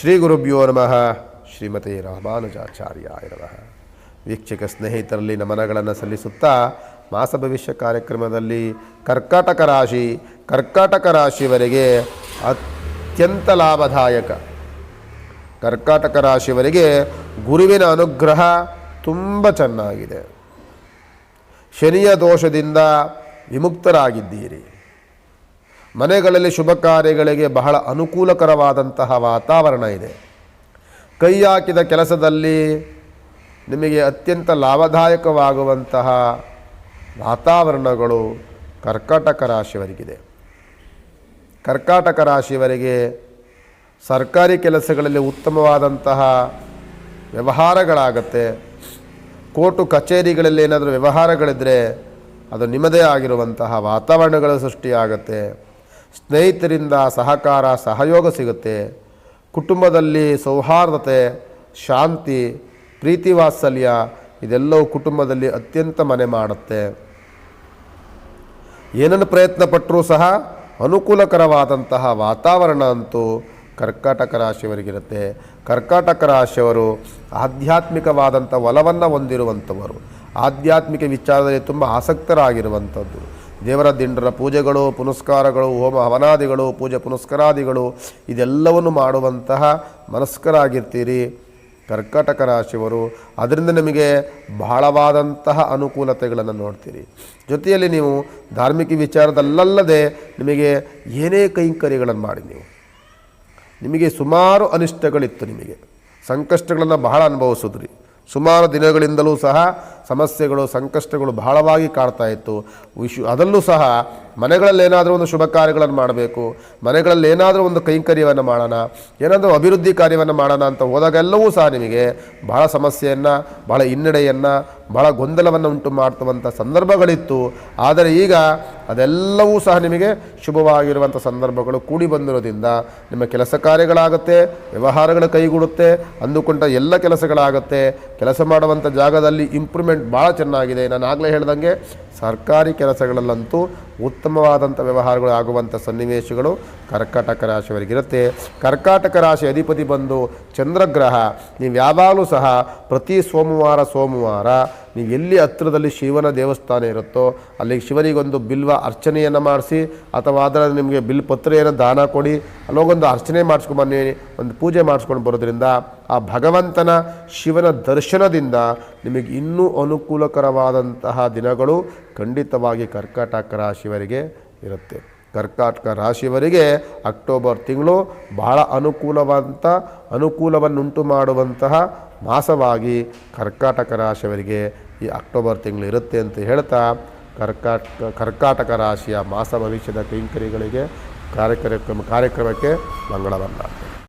ಶ್ರೀ ಗುರುಭ್ಯೋ ನಮಃ. ಶ್ರೀಮತಿ ರಾಮಾನುಜಾಚಾರ್ಯ ನಮಃ. ವೀಕ್ಷಕ ಸ್ನೇಹಿತರಲ್ಲಿ ನಮನಗಳನ್ನು ಸಲ್ಲಿಸುತ್ತಾ ಮಾಸ ಭವಿಷ್ಯ ಕಾರ್ಯಕ್ರಮದಲ್ಲಿ ಕರ್ಕಾಟಕ ರಾಶಿ, ಕರ್ಕಾಟಕ ರಾಶಿವರೆಗೆ ಅತ್ಯಂತ ಲಾಭದಾಯಕ. ಕರ್ಕಾಟಕ ರಾಶಿಯವರಿಗೆ ಗುರುವಿನ ಅನುಗ್ರಹ ತುಂಬ ಚೆನ್ನಾಗಿದೆ. ಶನಿಯ ದೋಷದಿಂದ ವಿಮುಕ್ತರಾಗಿದ್ದೀರಿ. ಮನೆಗಳಲ್ಲಿ ಶುಭ ಕಾರ್ಯಗಳಿಗೆ ಬಹಳ ಅನುಕೂಲಕರವಾದಂತಹ ವಾತಾವರಣ ಇದೆ. ಕೈ ಹಾಕಿದ ಕೆಲಸದಲ್ಲಿ ನಿಮಗೆ ಅತ್ಯಂತ ಲಾಭದಾಯಕವಾಗುವಂತಹ ವಾತಾವರಣಗಳು ಕರ್ಕಾಟಕ ರಾಶಿಯವರಿಗಿದೆ. ಕರ್ಕಾಟಕ ರಾಶಿಯವರಿಗೆ ಸರ್ಕಾರಿ ಕೆಲಸಗಳಲ್ಲಿ ಉತ್ತಮವಾದಂತಹ ವ್ಯವಹಾರಗಳಾಗತ್ತೆ. ಕೋರ್ಟು ಕಚೇರಿಗಳಲ್ಲಿ ಏನಾದರೂ ವ್ಯವಹಾರಗಳಿದ್ದರೆ ಅದು ನಿಮ್ಮದೇ ಆಗಿರುವಂತಹ ವಾತಾವರಣಗಳ ಸೃಷ್ಟಿಯಾಗತ್ತೆ. ಸ್ನೇಹಿತರಿಂದ ಸಹಕಾರ, ಸಹಯೋಗ ಸಿಗುತ್ತೆ. ಕುಟುಂಬದಲ್ಲಿ ಸೌಹಾರ್ದತೆ, ಶಾಂತಿ, ಪ್ರೀತಿ ವಾತ್ಸಲ್ಯ ಇದೆಲ್ಲವೂ ಕುಟುಂಬದಲ್ಲಿ ಅತ್ಯಂತ ಮನೆ ಮಾಡುತ್ತೆ. ಏನನ್ನು ಪ್ರಯತ್ನ ಪಟ್ಟರೂ ಸಹ ಅನುಕೂಲಕರವಾದಂತಹ ವಾತಾವರಣ ಅಂತೂ ಕರ್ಕಾಟಕ ರಾಶಿಯವರಿಗಿರುತ್ತೆ. ಕರ್ಕಾಟಕ ರಾಶಿಯವರು ಆಧ್ಯಾತ್ಮಿಕವಾದಂಥ ಒಲವನ್ನು ಹೊಂದಿರುವಂಥವರು. ಆಧ್ಯಾತ್ಮಿಕ ವಿಚಾರದಲ್ಲಿ ತುಂಬ ಆಸಕ್ತರಾಗಿರುವಂಥದ್ದು. ದೇವರ ದಿಂಡರ ಪೂಜೆಗಳು, ಪುನಸ್ಕಾರಗಳು, ಹೋಮ ಹವನಾದಿಗಳು, ಪೂಜೆ ಪುನಸ್ಕಾರಾದಿಗಳು, ಇದೆಲ್ಲವನ್ನು ಮಾಡುವಂತಹ ಮನಸ್ಕರಾಗಿರ್ತೀರಿ ಕರ್ಕಟಕ ರಾಶಿಯವರು. ಅದರಿಂದ ನಿಮಗೆ ಬಹಳವಾದಂತಹ ಅನುಕೂಲತೆಗಳನ್ನು ನೋಡ್ತೀರಿ. ಜೊತೆಯಲ್ಲಿ ನೀವು ಧಾರ್ಮಿಕ ವಿಚಾರದಲ್ಲಲ್ಲದೆ ನಿಮಗೆ ಏನೇ ಕೈಂಕರ್ಯಗಳನ್ನು ಮಾಡಿ ನೀವು. ನಿಮಗೆ ಸುಮಾರು ಅನಿಷ್ಟಗಳಿತ್ತು ನಿಮಗೆ. ಸಂಕಷ್ಟಗಳನ್ನು ಬಹಳ ಅನುಭವಿಸಿದ್ರಿ. ಸುಮಾರು ದಿನಗಳಿಂದಲೂ ಸಹ ಸಮಸ್ಯೆಗಳು, ಸಂಕಷ್ಟಗಳು ಬಹಳವಾಗಿ ಕಾಡ್ತಾ ಇತ್ತು. ವಿಶು, ಅದರಲ್ಲೂ ಸಹ ಮನೆಗಳಲ್ಲಿ ಏನಾದರೂ ಒಂದು ಶುಭ ಕಾರ್ಯಗಳನ್ನು ಮಾಡಬೇಕು. ಮನೆಗಳಲ್ಲಿ ಏನಾದರೂ ಒಂದು ಕೈಂಕರ್ಯವನ್ನು ಮಾಡೋಣ. ಏನಾದರೂ ಅಭಿವೃದ್ಧಿ ಕಾರ್ಯವನ್ನು ಮಾಡೋಣ ಅಂತ ಹೋದಾಗೆಲ್ಲವೂ ಸಹ ನಿಮಗೆ ಬಹಳ ಸಮಸ್ಯೆಯನ್ನು, ಬಹಳ ಹಿನ್ನಡೆಯನ್ನು ಬಹಳ ಗೊಂದಲವನ್ನು ಉಂಟು ಮಾಡ್ತವಂಥ ಸಂದರ್ಭಗಳಿತ್ತು. ಆದರೆ ಈಗ ಅದೆಲ್ಲವೂ ಸಹ ನಿಮಗೆ ಶುಭವಾಗಿರುವಂಥ ಸಂದರ್ಭಗಳು ಕೂಡಿ ಬಂದಿರೋದ್ರಿಂದ ನಿಮ್ಮ ಕೆಲಸ ಕಾರ್ಯಗಳಾಗುತ್ತೆ, ವ್ಯವಹಾರಗಳು ಕೈಗೂಡುತ್ತೆ, ಅಂದುಕೊಂಡ ಎಲ್ಲ ಕೆಲಸಗಳಾಗುತ್ತೆ. ಕೆಲಸ ಮಾಡುವಂಥ ಜಾಗದಲ್ಲಿ ಇಂಪ್ರೂವ್ಮೆಂಟ್ ಭಾಳ ಚೆನ್ನಾಗಿದೆ. ನಾನು ಆಗಲೇ ಹೇಳ್ದಂಗೆ ಸರ್ಕಾರಿ ಕೆಲಸಗಳಲ್ಲಂತೂ ಉತ್ತಮವಾದಂಥ ವ್ಯವಹಾರಗಳು ಆಗುವಂಥ ಸನ್ನಿವೇಶಗಳು ಕರ್ಕಾಟಕ ರಾಶಿಯವರಿಗಿರುತ್ತೆ. ಕರ್ಕಾಟಕ ರಾಶಿ ಅಧಿಪತಿ ಬಂದು ಚಂದ್ರಗ್ರಹ ನೀವು ಯಾವಾಗಲೂ ಸಹ ಪ್ರತಿ ಸೋಮವಾರ ಸೋಮವಾರ ನೀವು ಎಲ್ಲಿ ಹತ್ತಿರದಲ್ಲಿ ಶಿವನ ದೇವಸ್ಥಾನ ಇರುತ್ತೋ ಅಲ್ಲಿಗೆ ಶಿವನಿಗೊಂದು ಬಿಲ್ವ ಅರ್ಚನೆಯನ್ನು ಮಾಡಿಸಿ ಅಥವಾ ಅದರ ನಿಮಗೆ ಬಿಲ್ ಪತ್ರೆಯನ್ನು ದಾನ ಕೊಡಿ, ಅಲ್ಲೋಗೊಂದು ಅರ್ಚನೆ ಮಾಡಿಸ್ಕೊಂಬನ್ನಿ ಒಂದು ಪೂಜೆ ಮಾಡಿಸ್ಕೊಂಡು ಬರೋದ್ರಿಂದ ಆ ಭಗವಂತನ ಶಿವನ ದರ್ಶನದಿಂದ ನಿಮಗೆ ಇನ್ನೂ ಅನುಕೂಲಕರವಾದಂತಹ ದಿನಗಳು ಖಂಡಿತವಾಗಿ ಕರ್ಕಾಟಕ ರಾಶಿಯವರಿಗೆ ಇರುತ್ತೆ. ಕರ್ಕಾಟಕ ರಾಶಿಯವರಿಗೆ ಅಕ್ಟೋಬರ್ ತಿಂಗಳು ಬಹಳ ಅನುಕೂಲವಂತ, ಅನುಕೂಲವನ್ನುಂಟು ಮಾಡುವಂತಹ ಮಾಸವಾಗಿ ಕರ್ಕಾಟಕ ರಾಶಿಯವರಿಗೆ ಈ ಅಕ್ಟೋಬರ್ ತಿಂಗಳು ಇರುತ್ತೆ ಅಂತ ಹೇಳ್ತಾ, ಕರ್ಕಾಟಕ ಕರ್ಕಾಟಕ ರಾಶಿಯ ಮಾಸ ಭವಿಷ್ಯದ ಕೈಂಕರಿಗಳಿಗೆ ಕಾರ್ಯಕ್ರಮ, ಕಾರ್ಯಕ್ರಮಕ್ಕೆ ಮಂಗಳವನ್ನ